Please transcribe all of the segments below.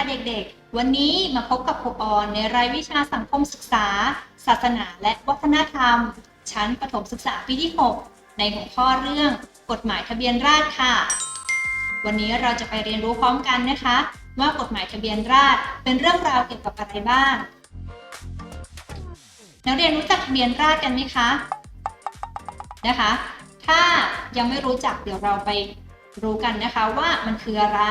ค่ะเด็กๆ วันนี้มาพบกับครูออนในรายวิชาสังคมศึกษา ศาสนาและวัฒนธรรม ชั้นประถมศึกษาปีที่ 6 ในหัวข้อเรื่องกฎหมายทะเบียนราษฎร์ค่ะ วันนี้เราจะไปเรียนรู้พร้อมกันนะคะ ว่ากฎหมายทะเบียนราษฎร์เป็นเรื่องราวเกี่ยวกับอะไรบ้างนักเรียนรู้จักทะเบียนราษฎร์กันไหมคะนะคะ ถ้ายังไม่รู้จักเดี๋ยวเราไปรู้กันนะคะว่ามันคืออะไร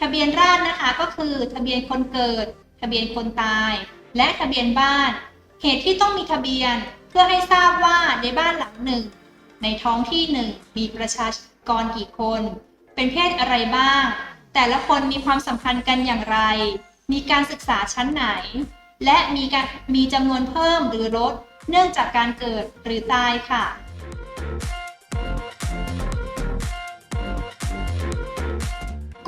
ทะเบียนราษนะคะก็คือทะเบียนคนเกิด ทะเบียนคนตาย และทะเบียนบ้าน เหตุที่ต้องมีทะเบียนเพื่อให้ทราบว่าในบ้านหลังหนึ่ง ในท้องที่หนึ่งมีประชากรกี่คน เป็นเพศอะไรบ้าง แต่ละคนมีความสัมพันธ์กันอย่างไร มีการศึกษาชั้นไหน และมีการมีจำนวนเพิ่มหรือลดเนื่องจากการเกิดหรือตายค่ะ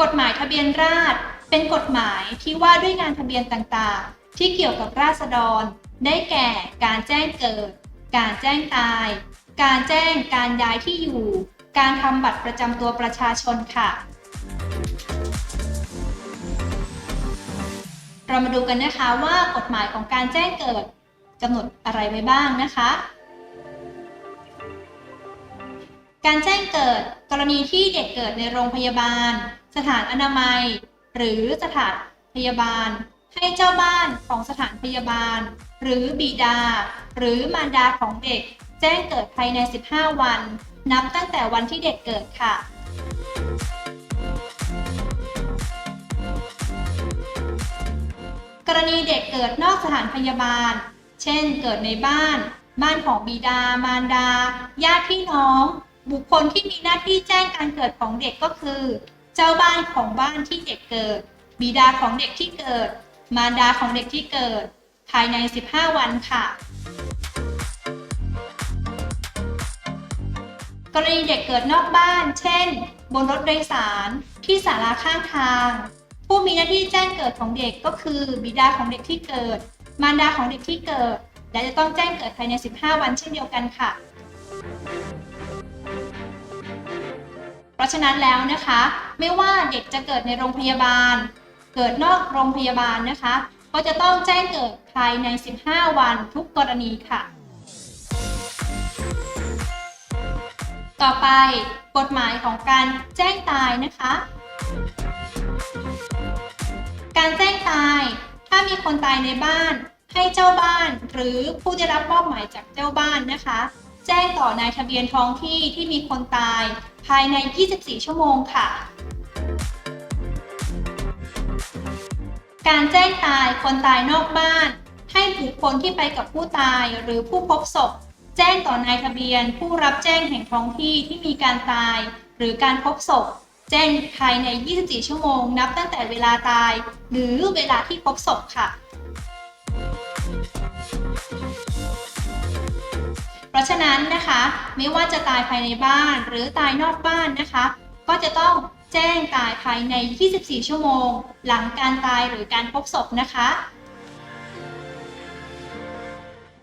กฎหมายทะเบียนราษฎรเป็นกฎหมายที่ว่าด้วยงานทะเบียนต่างๆ ที่เกี่ยวกับราษฎร ได้แก่การแจ้งเกิด การแจ้งตาย การแจ้งการย้ายที่อยู่ การทำบัตรประจำตัวประชาชนค่ะ เรามาดูกันนะคะว่ากฎหมายของการแจ้งเกิดกำหนดอะไรไว้บ้างนะคะ การแจ้งเกิดกรณีที่เด็กเกิดในโรงพยาบาล สถานอนามัย หรือสถานพยาบาล ให้เจ้าบ้านของสถานพยาบาล หรือบิดา หรือมารดาของเด็ก แจ้งเกิดภายใน 15 วัน นับตั้งแต่วันที่เด็กเกิดค่ะกรณีเด็กเกิดนอกสถานพยาบาล เช่น เกิดในบ้าน บ้านของบิดา มารดา ญาติพี่น้อง บุคคลที่มีหน้าที่แจ้งการเกิดของเด็กก็คือ เจ้าบ้านของบ้านที่เด็กเกิด บิดาของเด็กที่เกิด มารดาของเด็กที่เกิด ภายใน 15 วันค่ะ กรณีเด็กเกิดนอกบ้าน เช่น บนรถโดยสาร ที่ศาลาข้างทาง ผู้มีหน้าที่แจ้งเกิดของเด็กก็คือ บิดาของเด็กที่เกิด มารดาของเด็กที่เกิด และจะต้องแจ้งเกิดภายใน 15 วันเช่นเดียวกันค่ะเพราะฉะนั้นแล้วนะคะ ไม่ว่าเด็กจะเกิดในโรงพยาบาล เกิดนอกโรงพยาบาลนะคะ ก็จะต้องแจ้งเกิดภายใน 15 วันทุกกรณีค่ะ ต่อไปกฎหมายของการแจ้งตายนะคะ การแจ้งตายถ้ามีคนตายในบ้านให้เจ้าบ้าน หรือผู้ได้รับมอบหมายจากเจ้าบ้านนะคะ แจ้งต่อนายทะเบียนท้องที่ที่มีคนตาย ภายใน 24 ชั่วโมงค่ะ การแจ้งตายคนตายนอกบ้าน ให้บุคคลที่ไปกับผู้ตายหรือผู้พบศพ แจ้งต่อนายทะเบียน ผู้รับแจ้งแห่งท้องที่ที่มีการตาย หรือการพบศพ แจ้งภายใน 24 ชั่วโมง นับตั้งแต่เวลาตาย หรือเวลาที่พบศพค่ะเพราะ ฉะนั้นนะคะไม่ว่าจะตายภายในบ้านหรือตายนอกบ้านนะคะ ก็จะต้องแจ้งตายภายใน 24 ชั่วโมง หลังการตายหรือการพบศพนะคะ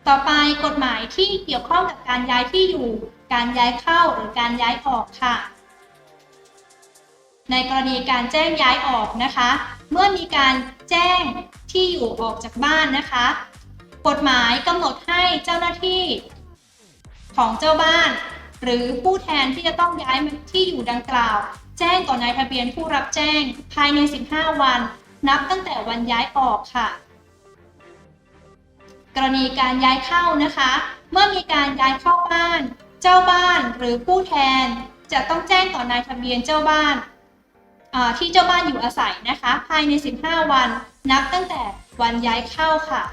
ต่อไปกฎหมายที่เกี่ยวข้องกับการย้ายที่อยู่ การย้ายเข้าหรือการย้ายออกค่ะ ในกรณีการแจ้งย้ายออกนะคะ เมื่อมีการแจ้งที่อยู่ออกจากบ้านนะคะ กฎหมายกำหนดให้เจ้าหน้าที่ ของเจ้าบ้าน หรือผู้แทนที่จะต้องย้ายที่อยู่ดังกล่าว แจ้งต่อนายทะเบียนผู้รับแจ้ง ภายใน 15 วัน นับตั้งแต่วันย้ายออกค่ะ กรณีการย้ายเข้านะคะ เมื่อมีการย้ายเข้าบ้าน เจ้าบ้านหรือผู้แทน จะต้องแจ้งต่อนายทะเบียนเจ้าบ้านที่เจ้าบ้านอยู่อาศัยนะคะ ภายใน 15 วัน นับตั้งแต่วันย้ายเข้าค่ะ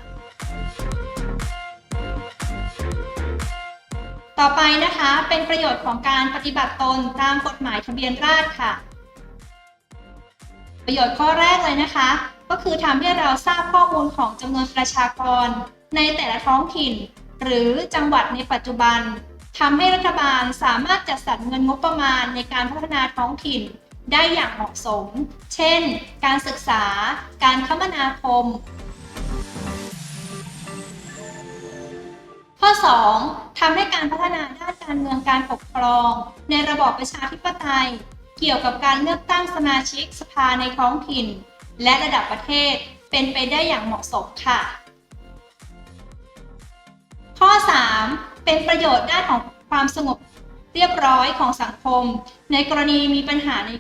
ต่อไปนะคะเป็นประโยชน์ของการปฏิบัติตนตามกฎหมายทะเบียนราษฎร์ค่ะ ประโยชน์ข้อแรกเลยนะคะ ก็คือทำให้เราทราบข้อมูลของจำนวนประชากร ในแต่ละท้องถิ่น หรือจังหวัดในปัจจุบันทำให้รัฐบาลสามารถจัดสรรเงินงบประมาณในการพัฒนาท้องถิ่นได้อย่างเหมาะสม เช่น การศึกษา การคมนาคม ข้อ 2. ทำให้การพัฒนาด้านการเมืองการปกครอง ในระบอบประชาธิปไตย เกี่ยวกับการเลือกตั้งสมาชิกสภาในท้องถิ่น และระดับประเทศเป็นไปได้อย่างเหมาะสมค่ะ ข้อ 3. เป็นประโยชน์ด้านของความสงบเรียบร้อยของสังคม ในกรณีมีปัญหาใน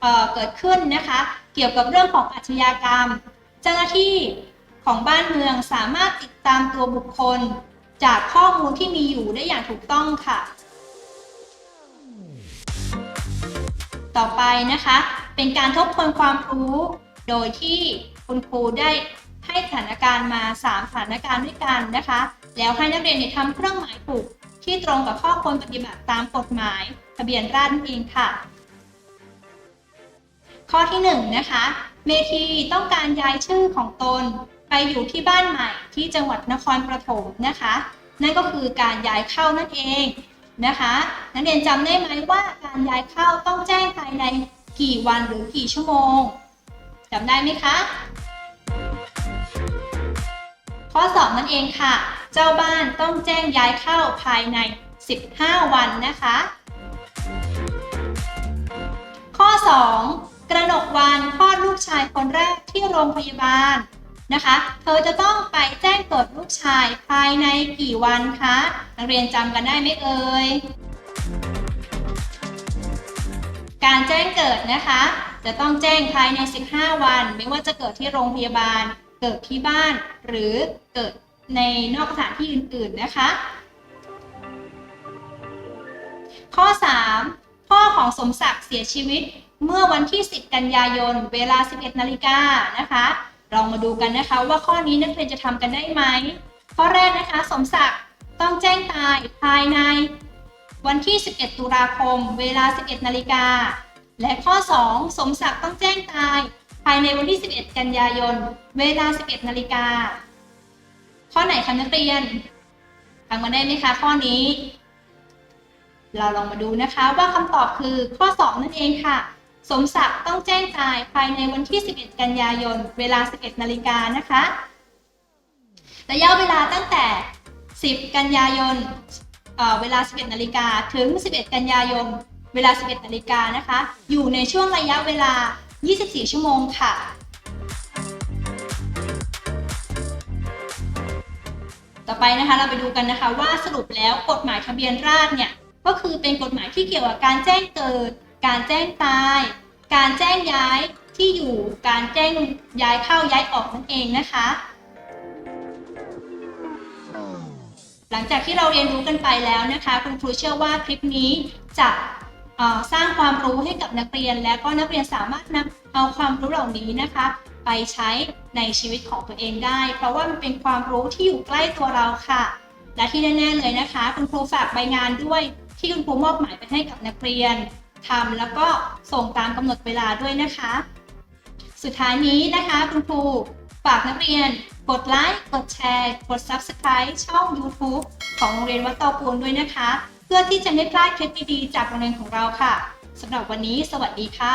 เเกิดขึ้นนะคะ เกี่ยวกับเรื่องของอาชญากรรม เจ้าหน้าที่ของบ้านเมืองสามารถติดตามตัวบุคคล จากข้อมูลที่มีอยู่ได้อย่างถูกต้องค่ะ ต่อไปนะคะ เป็นการทบทวนความรู้ โดยที่คุณครูได้ให้สถานการณ์มา 3 สถานการณ์ด้วยกันนะคะ แล้วให้นักเรียนเนี่ยทำเครื่องหมายถูกที่ตรงกับข้อควรปฏิบัติตามกฎหมายทะเบียนราษฎร์นั่นเองค่ะ ข้อที่1นงนะคะ เมธีต้องการย้ายชื่อของตน ไปอยู่ที่บ้านใหม่ที่จังหวัดนครปฐมนะคะ นั่นก็คือการย้ายเข้านั่นเองนะคะนักเรียนจำได้ไหมว่าการย้ายเข้าต้องแจ้งภายในกี่วันหรือกี่ชั่วโมงจำได้ไหมคะข้อ2นั่นเองค่ะ เจ้าบ้านต้องแจ้งย้ายเข้าภายใน 15 วันนะคะ ข้อ 2 กระหนกวันคลอดลูกชายคนแรกที่โรงพยาบาล นะคะ เธอจะต้องไปแจ้งเกิดลูกชายภายในกี่วันคะ นักเรียนจำกันได้ไหมเอ่ย การแจ้งเกิดนะคะ จะต้องแจ้งภายใน 15 วัน ไม่ว่าจะเกิดที่โรงพยาบาล เกิดที่บ้าน หรือเกิดในนอกสถานที่อื่น ๆ นะคะ ข้อ 3 พ่อของสมศักดิ์เสียชีวิตเมื่อวันที่ 10 กันยายน เวลา 11 นาฬิกานะคะ ลองมาดูกันนะคะ ว่าข้อนี้นักเรียนจะทำกันได้ไหมข้อแรกนะคะ สมศักดิ์ต้องแจ้งตายภายใน วันที่ 11 ตุลาคม เวลา 11 นาฬิกา และข้อ 2 สมศักดิ์ต้องแจ้งตาย ภายในวันที่ 11 กันยายน เวลา 11 นาฬิกา ข้อไหนคะนักเรียนทำกันได้ไหมคะข้อนี้ เราลองมาดูนะคะว่าคำตอบคือข้อ 2 นั่นเองค่ะ สมศักดิ์ต้องแจ้งตายภายในวันที่ 11 กันยายน เวลา 11 นาฬิกานะคะ ระยะเวลาตั้งแต่ 10 กันยายนเเวลา 11 นาฬิกา ถึง 11 กันยายน เวลา 11 นาฬิกานะคะ อยู่ในช่วงระยะเวลา 24 ชั่วโมงค่ะ ต่อไปนะคะ เราไปดูกันนะคะว่าสรุปแล้วกฎหมายทะเบียนราษฎร์เนี่ย ก็คือเป็นกฎหมายที่เกี่ยวกับการแจ้งเกิด การแจ้งตาย การแจ้งย้ายที่อยู่ การแจ้งย้ายเข้าย้ายออกนั่นเองนะคะ หลังจากที่เราเรียนรู้กันไปแล้วนะคะ คุณครูเชื่อว่าคลิปนี้จะสร้างความรู้ให้กับนักเรียน และก็นักเรียนสามารถนำเอาความรู้เหล่านี้นะคะ ไปใช้ในชีวิตของตัวเองได้ เพราะว่ามันเป็นความรู้ที่อยู่ใกล้ตัวเราค่ะ และที่แน่ๆเลยนะคะ คุณครูฝากใบงานด้วยที่คุณครูมอบหมายไปให้กับนักเรียน ทำแล้วก็ส่งตามกำหนดเวลาด้วยนะคะ สุดท้ายนี้นะคะคุณครูฝากนักเรียนกดไลค์กดแชร์ กด Subscribe ช่อง YouTube ของโรงเรียนวัดเตาปูนด้วยนะคะ เพื่อที่จะไม่พลาดคลิปดีๆจากโรงเรียนของเราค่ะสำหรับวันนี้สวัสดีค่ะ